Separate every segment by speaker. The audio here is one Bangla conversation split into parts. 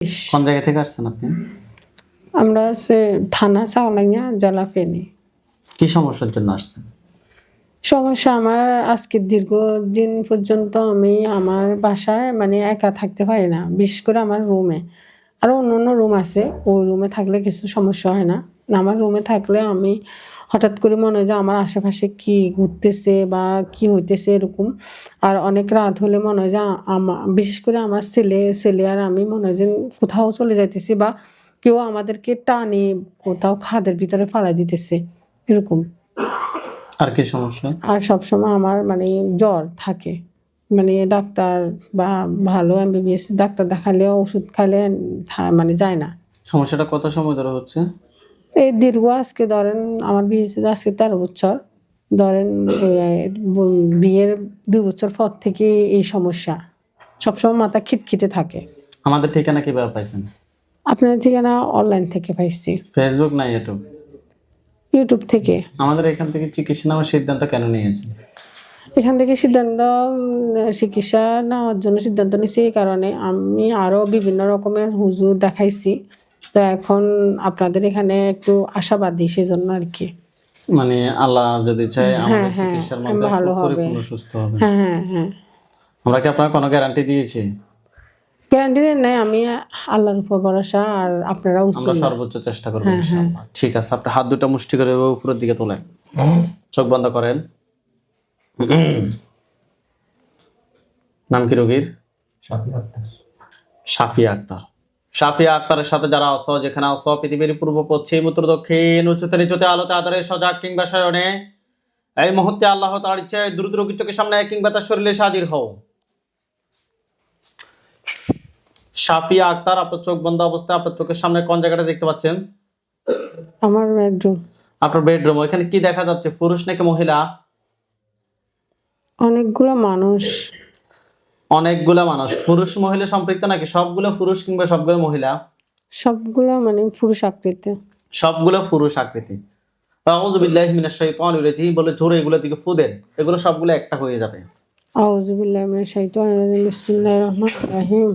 Speaker 1: কোন জায়গা থেকে আসছেন আপনি?
Speaker 2: আমরা সে থানা সাউলাইয়া জেলা ফেনী।
Speaker 1: কি সমস্যার জন্য আসছেন?
Speaker 2: সমস্যা আমার আজকে দীর্ঘদিন পর্যন্ত আমি আমার বাসায় মানে একা থাকতে পারি না বিশেষ করে আমার রুমে। আরও অন্য অন্য রুম আছে ওই রুমে থাকলে কিছু সমস্যা হয় না। আমার রুমে থাকলে আমি হঠাৎ করে মনে হয় যে আমার আশেপাশে কি ঘুরতেছে বা কি হইতেছে এরকম। আর অনেক রাত হলে মনে হয় যে আমার বিশেষ করে আমার ছেলে ছেলে আর আমি মনে হয় যে কোথাও চলে যাইতেছি বা কেউ আমাদেরকে টানে কোথাও খাদের ভিতরে ফালাই দিতেছে এরকম।
Speaker 1: আর কি সমস্যা?
Speaker 2: আর সবসময় আমার মানে জ্বর থাকে। মানে ডাক্তার বা ভালো এমবিবিএস ডাক্তার দেখালে ওষুধ খাইলে মানে যায় না।
Speaker 1: সমস্যাটা কত সময় ধরে হচ্ছে?
Speaker 2: এই দীর্ঘ আজকে ধরেন আমার বিয়ে হয়েছে আজকে তেরো বছর। ধরেন বিয়ের দু বছর পর থেকে এই সমস্যা সবসময় মাথা খিটখিটে থাকে।
Speaker 1: আমাদের ঠিকানা কীভাবে পাইছেন?
Speaker 2: আপনার ঠিকানা অনলাইন থেকে পাইছি।
Speaker 1: ফেসবুক না ইউটিউব?
Speaker 2: ইউটিউব থেকে।
Speaker 1: আমাদের এখান থেকে চিকিৎসা নেওয়ার সিদ্ধান্ত কেন নিয়েছেন?
Speaker 2: এখান থেকে সিদ্ধান্ত চিকিৎসা নেওয়ার জন্য সিদ্ধান্ত নিছি এই কারণে। আমি আরও বিভিন্ন রকমের হুজুর দেখাইছি। তো এখন আপনাদের এখানে একটু আশাবাদী সেজন্য আর কি।
Speaker 1: মানে আল্লাহ যদি চায় আমাদের
Speaker 2: হ্যাঁ,
Speaker 1: চিকিৎসার
Speaker 2: হ্যাঁ,
Speaker 1: মধ্যে
Speaker 2: ভালো হবে।
Speaker 1: সুস্থ হবে।
Speaker 2: হ্যাঁ হ্যাঁ হ্যাঁ।
Speaker 1: আমরা কি আপনার কোনো গ্যারান্টি দিয়েছি?
Speaker 2: গ্যারান্টি নেই আমি আল্লাহর উপর ভরসা আর আপনারা
Speaker 1: আমরা সর্বোচ্চ চেষ্টা করব
Speaker 2: হ্যাঁ,
Speaker 1: ইনশাআল্লাহ। ঠিক আছে আপনি হাত দুটো মুষ্টি করে উপরের দিকে তোলেন। চোখ বন্ধ করেন। নাম কি রোগীর? সাফিয়া আক্তার। সাফিয়া আক্তারের সাথে যারা আছো যেখানে আছো পৃথিবীর পূর্ব পশ্চিম উত্তর দক্ষিণ উচ্চতে নিচুতে আলোতে আধারে সজাগ কিংবা শয়নে। এই মুহূর্তে আল্লাহ তার ইচ্ছে দ্রুত রোগীর চোখের সামনে কিংবা তার শরীরে হাজির হও। সাফিয়া আক্তার আপনার চোখ বন্ধ অবস্থায় আপনার চোখের সামনে কোন জায়গাটা দেখতে পাচ্ছেন?
Speaker 2: আমার বেডরুম
Speaker 1: আপনার বেডরুম ওইখানে কি দেখা যাচ্ছে? পুরুষ নাকি মহিলা?
Speaker 2: অনেকগুলো মানুষ।
Speaker 1: অনেকগুলা মানুষ। পুরুষ মহিলা সম্পৃক্ত নাকি? সবগুলো পুরুষ কিংবা সবগুলো মহিলা?
Speaker 2: সবগুলো মানে পুরুষ আকৃতি।
Speaker 1: সবগুলো পুরুষ আকৃতি। আউযু বিল্লাহি মিনাশ শাইতানির রাজিম বলে জোরে এগুলো দিকে ফুদেন এগুলো সবগুলো একটা হয়ে যাবে।
Speaker 2: আউযুবিল্লাহি মিনাশ শাইতানির রাজিম বিসমিল্লাহির রহমানির রহিম।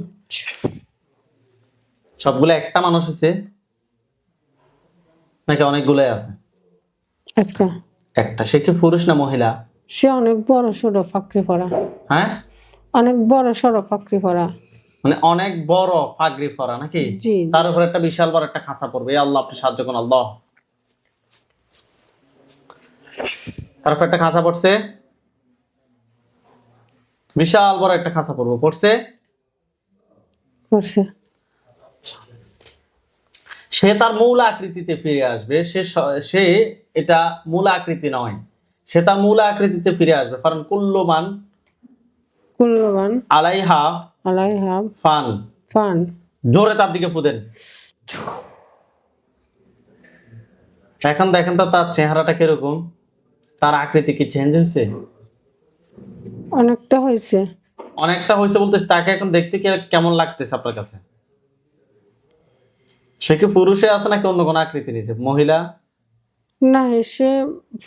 Speaker 1: সবগুলো একটা মানুষ আছে নাকি অনেকগুলোই আছে?
Speaker 2: একটা।
Speaker 1: একটা। সে কি পুরুষ না মহিলা?
Speaker 2: সে অনেক বড় সড়ো ফাঁকরি পড়া
Speaker 1: হ্যাঁ?
Speaker 2: অনেক বড় সড়ো ফাঁকরি পড়া
Speaker 1: মানে অনেক বড় ফাগরি ফরা নাকি? তার উপর একটা বিশাল বড় একটা খাঁচা পড়বে। আল্লাহ আপনি সাহায্য করুন আল্লাহ। তার উপর একটা খাঁচা পড়ছে। বিশাল বড় একটা খাঁচা পড়বে। পড়ছে?
Speaker 2: করছে
Speaker 1: সে তার মূল আকৃতিতে ফিরে আসবে। সে স- সে এটা মূল আকৃতি নয়। সে তার মূল আকৃতিতে ফিরে আসবে। কারণ কুল্লমান
Speaker 2: কুল্লবান
Speaker 1: আলাইহা
Speaker 2: আলাইহা
Speaker 1: ফান।
Speaker 2: ফান।
Speaker 1: জোরে তার দিকে ফুদেন এখন দেখেন তো তার চেহারাটা কীরকম? তার আকৃতি কি চেঞ্জ হয়েছে?
Speaker 2: অনেকটা হয়েছে।
Speaker 1: অনেকটা হয়েছে বলতে তাকে এখন দেখতে কি কেমন লাগতেছে আপনার কাছে? সে কি পুরুষে আছে নাকি অন্য কোনো আকৃতি নিয়েছে? মহিলা?
Speaker 2: না সে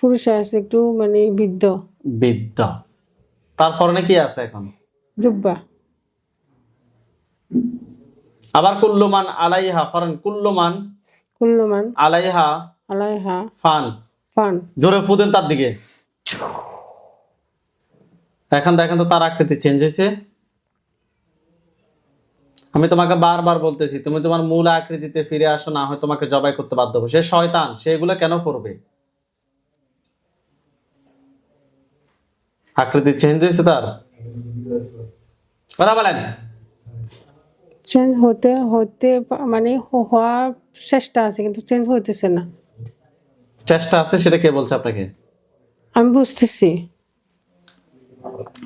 Speaker 2: পুরুষ আছে একটু মানে বৃদ্ধ।
Speaker 1: বৃদ্ধ। তার ফরনে কি আছে এখন?
Speaker 2: জুব্বা।
Speaker 1: আবার কুল্লমান আলাইহা ফরন কুল্লমান
Speaker 2: কুল্লমান
Speaker 1: আলাইহা
Speaker 2: আলাইহা
Speaker 1: ফান।
Speaker 2: ফান।
Speaker 1: জোরে ফুদেন তার দিকে। এখন দেখেন তো তার আকৃতি চেঞ্জ হয়েছে। আমি তোমাকে বারবার বলতেছি তুমি তোমার মূল আকৃতিতে ফিরে আসো না হয় তোমাকে জবাই করতে বাধ্য হবে সে শয়তান সে এগুলো কেন করবে? আকৃতি চেঞ্জ হয়েছে তার? কথা বলেন।
Speaker 2: চেঞ্জ হতে হতে মানে হওয়ার চেষ্টা আছে কিন্তু চেঞ্জ হইতেছে না।
Speaker 1: চেষ্টা আছে সেটা কে বলছে আপনাকে?
Speaker 2: আমি বুঝতেছি।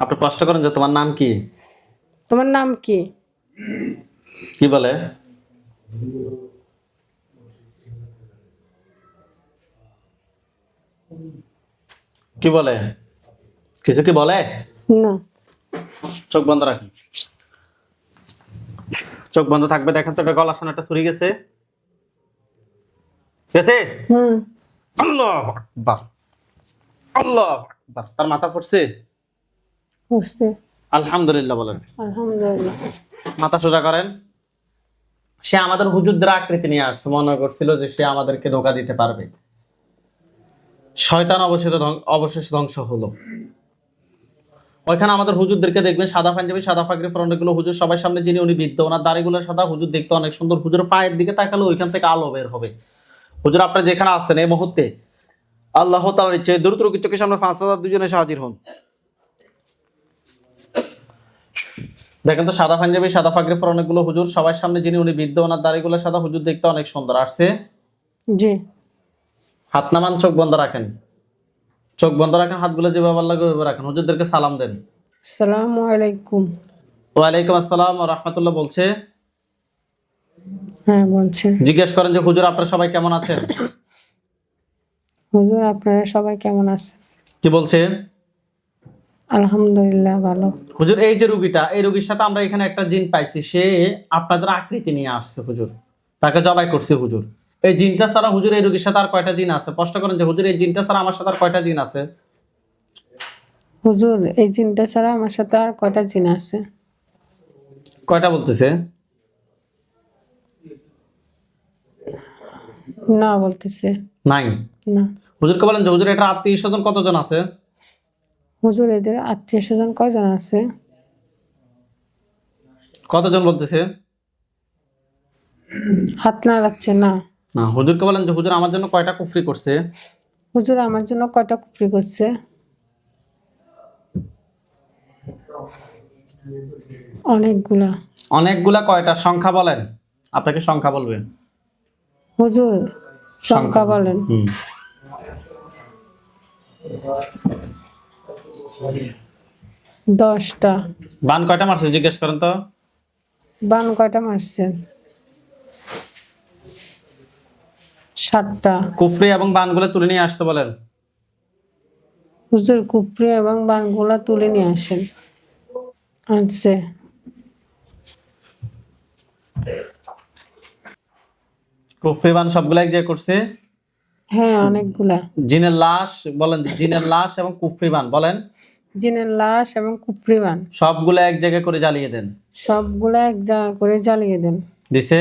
Speaker 1: আপনি কষ্ট করেন যে তোমার নাম কি?
Speaker 2: তোমার নাম কি?
Speaker 1: কি বলে? কি বলে? কিছু কি বলে?
Speaker 2: না।
Speaker 1: চোখ বন্ধ রাখেন চোখ বন্ধ থাকবে দেখেন তো একটা সামনে একটা ছুরি গেছে। গেছে? আল্লাহ আকবার। আল্লাহ আকবার। তার মাথা ফুটছে? আলহামদুলিল্লাহ বলেন।
Speaker 2: আলহামদুলিল্লাহ।
Speaker 1: মাথা সোজা করেন। সে আমাদের হুজুরদের আকৃতি নিয়ে আসছে মনে করছিল যে সে আমাদেরকে ধোকা দিতে পারবে। শয়তান অবশেষে অবশেষে ধ্বংস হলো। ওইখানে আমাদের হুজুরদেরকে দেখবেন সাদা পাঞ্জাবি সাদা ফাকরি ফ্রন্টগুলো হুজুর সবার সামনে যিনি উনি বৃদ্ধ ওনার দাড়িগুলো সাদা হুজুর দেখতে অনেক সুন্দর। হুজুর পায়ের দিকে তাকালে ওইখান থেকে আলো বের হবে। হুজুর আপনারা যেখানে আছেন এই মুহূর্তে আল্লাহ তালার ইচ্ছে দ্রুত চোখের সামনে পাঁচ হাজার দুজনে হাজির হন। দেখেন তো সাদা পাঞ্জাবি সাদা ফাকরি ফ্রন্টগুলো হুজুর সবার সামনে যিনি উনি বৃদ্ধ ওনার দাড়িগুলো সাদা হুজুর দেখতে অনেক সুন্দর। আসছে?
Speaker 2: জি।
Speaker 1: হাত নামান চোখ বন্ধ রাখেন। চোখ বন্ধ রাখেন হাতগুলো যেভাবে ভালো লাগে ওইভাবে রাখেন। হুজুরদেরকে সালাম দেন।
Speaker 2: আসসালামু আলাইকুম।
Speaker 1: ওয়ালাইকুম আসসালাম ও রহমতুল্লাহ বলছে।
Speaker 2: হ্যাঁ বলছেন
Speaker 1: জিজ্ঞেস করেন যে হুজুর আপনারা সবাই কেমন আছেন?
Speaker 2: হুজুর আপনারা সবাই কেমন আছেন?
Speaker 1: কি বলছে?
Speaker 2: আলহামদুলিল্লাহ ভালো।
Speaker 1: হুজুর এই যে রুগীটা এই রুগীর সাথে আমরা এখানে একটা জিন পাইছি সে আপনাদের আকৃতি নিয়ে আসছে হুজুর। তাকে জবাই করছে হুজুর। এই জিনটা ছাড়া হুজুর এই রোগীর সাথে আর কয়টা জিন আছে? স্পষ্ট করেন যে হুজুর এই জিনটা ছাড়া আমার সাথে আর কয়টা জিন আছে?
Speaker 2: হুজুর এই জিনটা ছাড়া আমার সাথে আর কয়টা জিন আছে?
Speaker 1: কয়টা বলতেছে?
Speaker 2: না বলতেছে।
Speaker 1: নাই?
Speaker 2: না।
Speaker 1: হুজুরকে বলেন যে হুজুর এটা আত্মীয় স্বজন কতজন আছে?
Speaker 2: হুজুর এদের আত্মীয় স্বজন কয়জন আছে?
Speaker 1: কতজন বলতেছে?
Speaker 2: হাত না রাখছে না।
Speaker 1: না হুজুরকে বলেন যে হুজুর আমার জন্য কয়টা কুফরি করছে?
Speaker 2: হুজুর আমার জন্য কয়টা কুফরি করছে? অনেকগুলা।
Speaker 1: অনেকগুলা কয়টা? সংখ্যা বলেন। আপনাকে সংখ্যা বলবে।
Speaker 2: হুজুর সংখ্যা বলেন। দশটা।
Speaker 1: বান কয়টা মারছে জিজ্ঞেস করেন তো।
Speaker 2: বান কয়টা মারছেন সাতটা।
Speaker 1: কুফরি এবং বানগুলো তুলে নিয়ে আসতে বলেন।
Speaker 2: হুজুর কুপড়ি এবং বানগুলা তুলে নিয়ে আসেন। আনছে।
Speaker 1: কুফরি বান সবগুলো এক জায়গায় করছে?
Speaker 2: হ্যাঁ অনেকগুলা।
Speaker 1: জিনের লাশ বলেন জিনের লাশ এবং কুফরি বান বলেন।
Speaker 2: জিনের লাশ এবং কুপড়ি বান।
Speaker 1: সবগুলো এক জায়গায় করে জ্বালিয়ে দেন।
Speaker 2: সবগুলা এক জায়গা করে জ্বালিয়ে দেন।
Speaker 1: দিছে?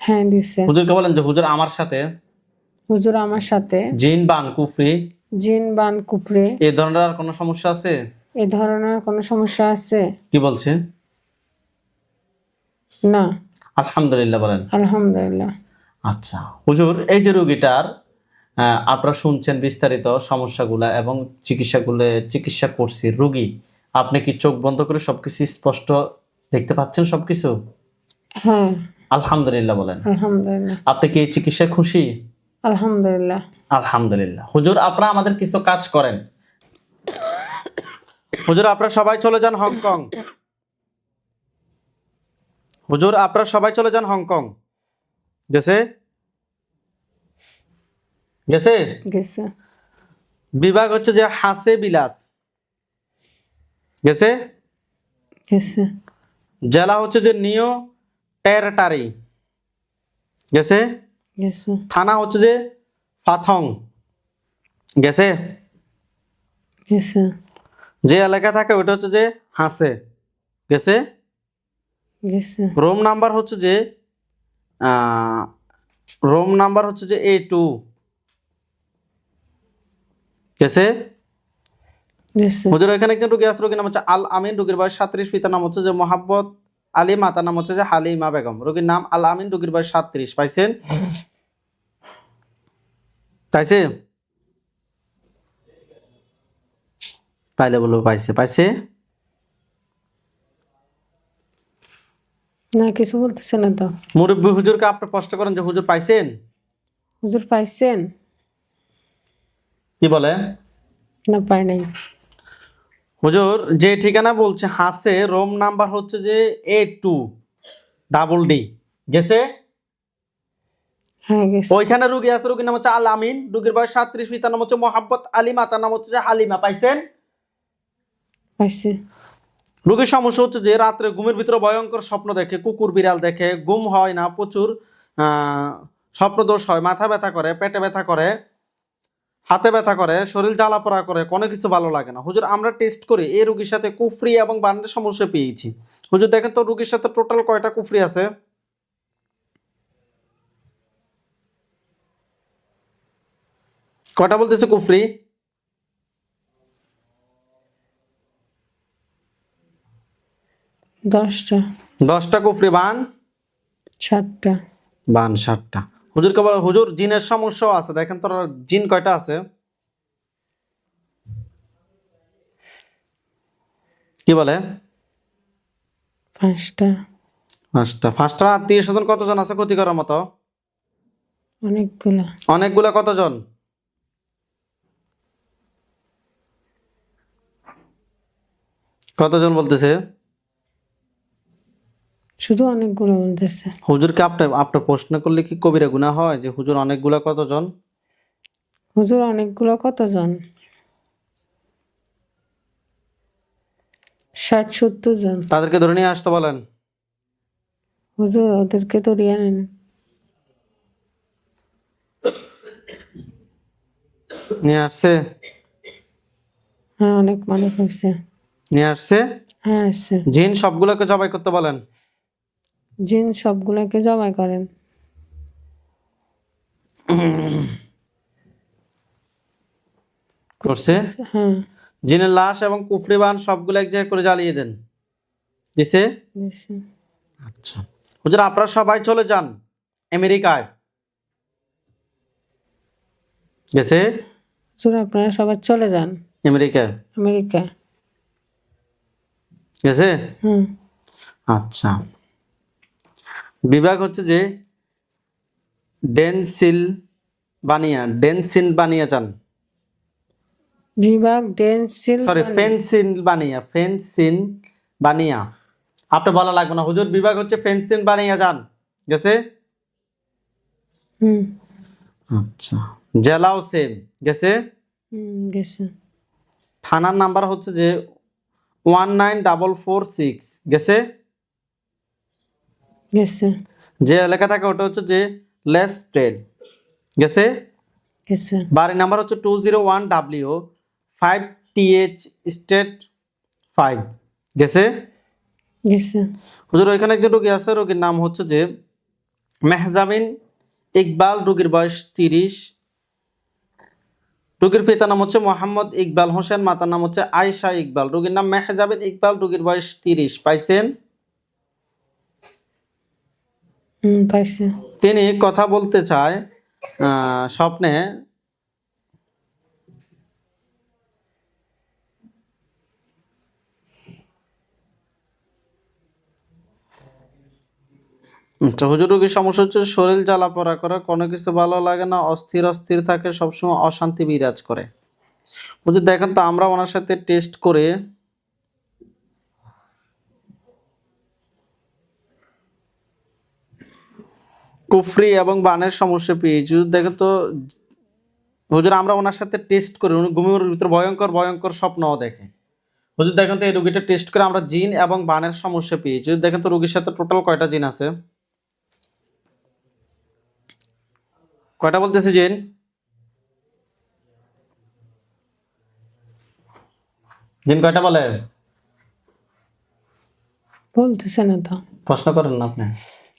Speaker 2: হ্যাঁ দিছে।
Speaker 1: হুজুরকে বলেন যে হুজুর আমার সাথে
Speaker 2: হুজুর আমার সাথে
Speaker 1: জিন বান কুফরি
Speaker 2: জিন বান কুপড়ে
Speaker 1: এই ধরনের আর কোনো সমস্যা আছে?
Speaker 2: এ ধরনের কোনো সমস্যা আছে?
Speaker 1: কি বলছে?
Speaker 2: না।
Speaker 1: আলহামদুলিল্লাহ বলেন।
Speaker 2: আলহামদুলিল্লাহ।
Speaker 1: আচ্ছা হুজুর এই যে রোগীটার আপনারা শুনছেন বিস্তারিত সমস্যাগুলা এবং চিকিৎসাগুলো চিকিৎসা করছি। রোগী আপনি কি চোখ বন্ধ করে সবকিছু স্পষ্ট দেখতে পাচ্ছেন সবকিছু?
Speaker 2: হ্যাঁ।
Speaker 1: আলহামদুলিল্লাহ বলেন।
Speaker 2: আলহামদুলিল্লাহ।
Speaker 1: আপনি কি চিকিৎসায় খুশি?
Speaker 2: আলহামদুলিল্লাহ।
Speaker 1: আলহামদুলিল্লাহ। হুজুর আপনারা আমাদের কিছু কাজ করেন। হুজুর আপনারা সবাই চলে যান হংকং। হুজুর আপনারা সবাই চলে যান হংকং। গেছে? গেছে?
Speaker 2: গেছে।
Speaker 1: বিভাগ হচ্ছে যে হাসে বিলাস। গেছে?
Speaker 2: গেছে।
Speaker 1: জেলা হচ্ছে যে নিও টেরটারি। গেছে? থানা হচ্ছে যে ফাথং। গেছে? যে এলাকা থাকে ওটা হচ্ছে যে হাসে। গেছে? রোম নাম্বার হচ্ছে যে আহ, রোম নাম্বার হচ্ছে যে এ টু। গেছে?
Speaker 2: গেছে।
Speaker 1: হুজুর এখানে একজন রুগী আছে রুগীর নাম হচ্ছে আল আমিন? রুগীর বয়স সাত্রিশ পিতার নাম হচ্ছে যে মোহাব্বত আলী মাতার নাম হচ্ছে যে হালিমা বেগম। রুগীর নাম আল আমিন রুগীর বয়স সাত্রিশ পাইছেন? পাইছে? পাইলে বলব পাইছে। পাইছে?
Speaker 2: না কিছু বলতেছে না তো।
Speaker 1: মুরব্বী হুজুরকে আপনি প্রশ্ন করেন যে হুজুর পাইছেন?
Speaker 2: হুজুর পাইছেন?
Speaker 1: কি বলে?
Speaker 2: না পাই নাই।
Speaker 1: হুজুর যে ঠিকানা বলছে হাসে রোম নাম্বার হচ্ছে যে এ টু ডাবল ডি গেছে? ওইখানে রুগী আছে রুগীর নাম হচ্ছে আল আমিন রুগীর বয়স সাত্রিশ পিতার নাম হচ্ছে মোহাব্বত আলিমা তার নাম হচ্ছে যে হালিমা পাইছেন?
Speaker 2: পাইছে।
Speaker 1: রোগীর সমস্যা হচ্ছে যে রাত্রে ঘুমের ভিতরে ভয়ঙ্কর স্বপ্ন দেখে কুকুর বিড়াল দেখে ঘুম হয় না প্রচুর আহ, স্বপ্নদোষ হয় মাথা ব্যথা করে পেটে ব্যথা করে। হাতে ব্যথা করে শরীর জ্বালা পড়া করে কোনো কিছু ভালো লাগে না। হুজুর আমরা টেস্ট করি এই রুগীর সাথে কুফরি এবং বান্ধে সমস্যা পেয়েছি। হুজুর দেখেন তো রুগীর সাথে টোটাল কয়টা কুফরি আছে? কয়টা বলতেছে কুফরি?
Speaker 2: দশটা।
Speaker 1: দশটা কুফরি বান?
Speaker 2: সাতটা।
Speaker 1: বান সাতটা। হুজুর কেবল হুজুর জিনের সমস্যাও আছে। দেখেন তোর জিন কয়টা আছে? কি বলে?
Speaker 2: পাঁচটা।
Speaker 1: পাঁচটা। পাঁচটা আত্মীয় স্বজন কতজন আছে ক্ষতি করার মতো?
Speaker 2: অনেকগুলা।
Speaker 1: অনেকগুলা কতজন? কতজন বলতেছে?
Speaker 2: শুধু অনেকগুলো বলতেছে।
Speaker 1: হুজুরকে আপনি আপনার প্রশ্ন করলে কি কবিরা গুনাহ হয়? যে হুজুর অনেকগুলা কতজন?
Speaker 2: হুজুর অনেকগুলো কতজন? ষাট সত্তর জন।
Speaker 1: তাদেরকে ধরে নিয়ে আসতে বলেন।
Speaker 2: হুজুর ওদেরকে তো রিয়া নেন।
Speaker 1: নিয়ে আসছে?
Speaker 2: হ্যাঁ অনেক মানুষ হয়েছে
Speaker 1: নিয়ে আসছে?
Speaker 2: হ্যাঁ আসছে।
Speaker 1: জিন সবগুলোকে জবাই করতে বলেন।
Speaker 2: জিন সবগুলোকে জবাই করেন।
Speaker 1: করছে?
Speaker 2: হ্যাঁ।
Speaker 1: জিনের লাশ এবং কুফরিবান সবগুলো এক জায়গায় করে জ্বালিয়ে দেন। দিছে। আচ্ছা। হুজুর আপনারা সবাই চলে যান আমেরিকায়। গেছে?
Speaker 2: হুজুর আপনারা সবাই চলে যান।
Speaker 1: আমেরিকায়?
Speaker 2: আমেরিকা
Speaker 1: গেছে?
Speaker 2: হুম।
Speaker 1: আচ্ছা। বিভাগ হচ্ছে যে ডেনসিল বানিয়া ডেনসিল বানিয়া চান
Speaker 2: বিভাগ ডেন্সিল
Speaker 1: সরি ফেন্সিল বানিয়া ফেন্সিন বানিয়া আপনি বলা লাগবে না। হুজুর বিভাগ হচ্ছে ফেন্সিন বানিয়া যান গেছে?
Speaker 2: হুম।
Speaker 1: আচ্ছা। জেলাও সেম গেছে
Speaker 2: গেছে।
Speaker 1: থানার নাম্বার হচ্ছে যে one nine double four six. গেছে?
Speaker 2: গেছে
Speaker 1: যে এলাকা থাকে ওটা হচ্ছে যে লেস ট্রেড গেছে
Speaker 2: গেছে
Speaker 1: বাড়ি নাম্বার হচ্ছে two zero one W five TH state five গেছে
Speaker 2: গেছে
Speaker 1: হুজুর ওইখানে একজন রোগী আছে রোগীর নাম হচ্ছে যে মেহজামিন ইকবাল রোগীর বয়স তিরিশ। রোগীর পিতার নাম হচ্ছে মোহাম্মদ ইকবাল হোসেন মাতার নাম হচ্ছে আয়শা ইকবাল। রোগীর নাম মেহজাবিন ইকবাল রোগীর বয়স তিরিশ। পাইছেন? তিনি কথা বলতে চায় স্বপ্নে। আচ্ছা হুজুর রোগীর সমস্যা হচ্ছে শরীর জ্বালা পড়া করে, কোনো কিছু ভালো লাগে না, অস্থির অস্থির থাকে, সবসময় অশান্তি বিরাজ করে। হুজুর, দেখেন তো, আমরা ওনার সাথে টেস্ট করে কুফরি এবং বানের সমস্যা পেয়েছি হুজুর দেখেন তো হুজুর আমরা ওনার সাথে টেস্ট করি উনি ঘুমের ভিতরে ভয়ঙ্কর ভয়ঙ্কর স্বপ্নও দেখে। হুজুর দেখেন তো এই রুগীটা টেস্ট করে আমরা জিন এবং বানের সমস্যা পেয়েছি হুজুর দেখেন তো রুগীর সাথে টোটাল কয়টা জিন আছে? কয়টা বলতেছে জিন? জিন কয়টা বলে?
Speaker 2: বলতেছে না তো।
Speaker 1: প্রশ্ন করেন না আপনি।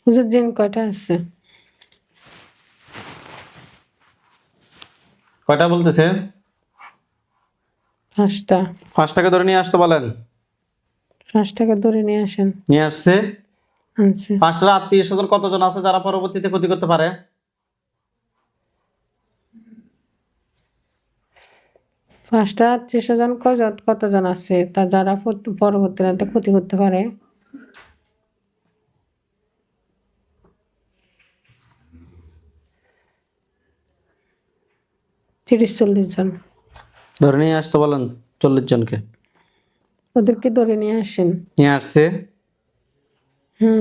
Speaker 2: হুজুর জিন কয়টা আছে?
Speaker 1: কয়টা বলতেছে?
Speaker 2: পাঁচটা।
Speaker 1: পাঁচটাকে ধরে নিয়ে আসতে বলেন।
Speaker 2: পাঁচটাকে ধরে নিয়ে আসেন।
Speaker 1: নিয়ে আসছে।
Speaker 2: আনছে।
Speaker 1: পাঁচটার আত্মীয় স্বজন কতজন আছে যারা পরবর্তীতে ক্ষতি করতে পারে?
Speaker 2: পাঁচটা আত্মীয় স্বজন কতজন আছে তা যারা পরবর্তীতে ক্ষতি করতে পারে? তিরিশ চল্লিশ জন।
Speaker 1: ধরে নিয়ে আসতে বলেন চল্লিশ জনকে।
Speaker 2: ওদেরকে ধরে নিয়ে আসেন।
Speaker 1: নিয়ে আসছে?
Speaker 2: হুম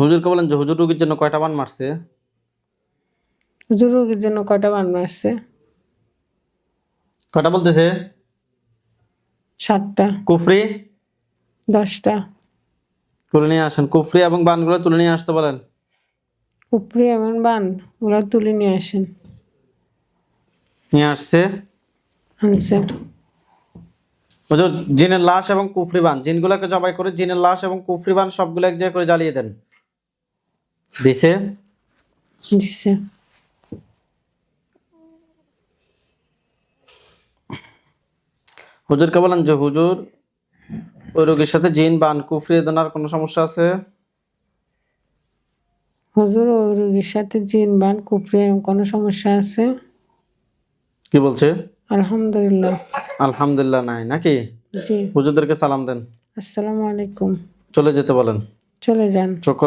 Speaker 1: হুজুরকে বলেন যে হুজুর রুগীর জন্য কয়টা বান মারছে?
Speaker 2: হুজুর রোগীর জন্য কয়টা বান্ন আসছে
Speaker 1: কয়টা বলতেছে?
Speaker 2: সাতটা।
Speaker 1: কুফরি?
Speaker 2: দশটা।
Speaker 1: তুলে নিয়ে আসেন। কুফরি এবং বানগুলো তুলে নিয়ে আসতে বলেন।
Speaker 2: উপরি এমন বান ওরা তুলে নিয়ে আসেন।
Speaker 1: নিয়ে আসছে।
Speaker 2: আনছে
Speaker 1: হুজুর জিনের লাশ এবং কুফরি বান জিনগুলোকে জবাই করে জিনের লাশ এবং কুফরি বান সবগুলো এক জায়গায় করে জ্বালিয়ে দেন। দিছে।
Speaker 2: দিছে।
Speaker 1: হুজুরকে বলেন যে হুজুর ওই রোগীর সাথে জিন বান কুফরিয়ে দেনার কোনো সমস্যা আছে?
Speaker 2: হুজুর ওই রোগীর সাথে জিন বান কুপড়ে কোনো সমস্যা আছে?
Speaker 1: কি বলছে?
Speaker 2: আলহামদুলিল্লাহ।
Speaker 1: আলহামদুলিল্লাহ নাই নাকি?
Speaker 2: জি।
Speaker 1: হুজুরদেরকে সালাম দেন।
Speaker 2: আসসালামু আলাইকুম।
Speaker 1: চলে যেতে বলেন।
Speaker 2: চলে যান।
Speaker 1: চোখ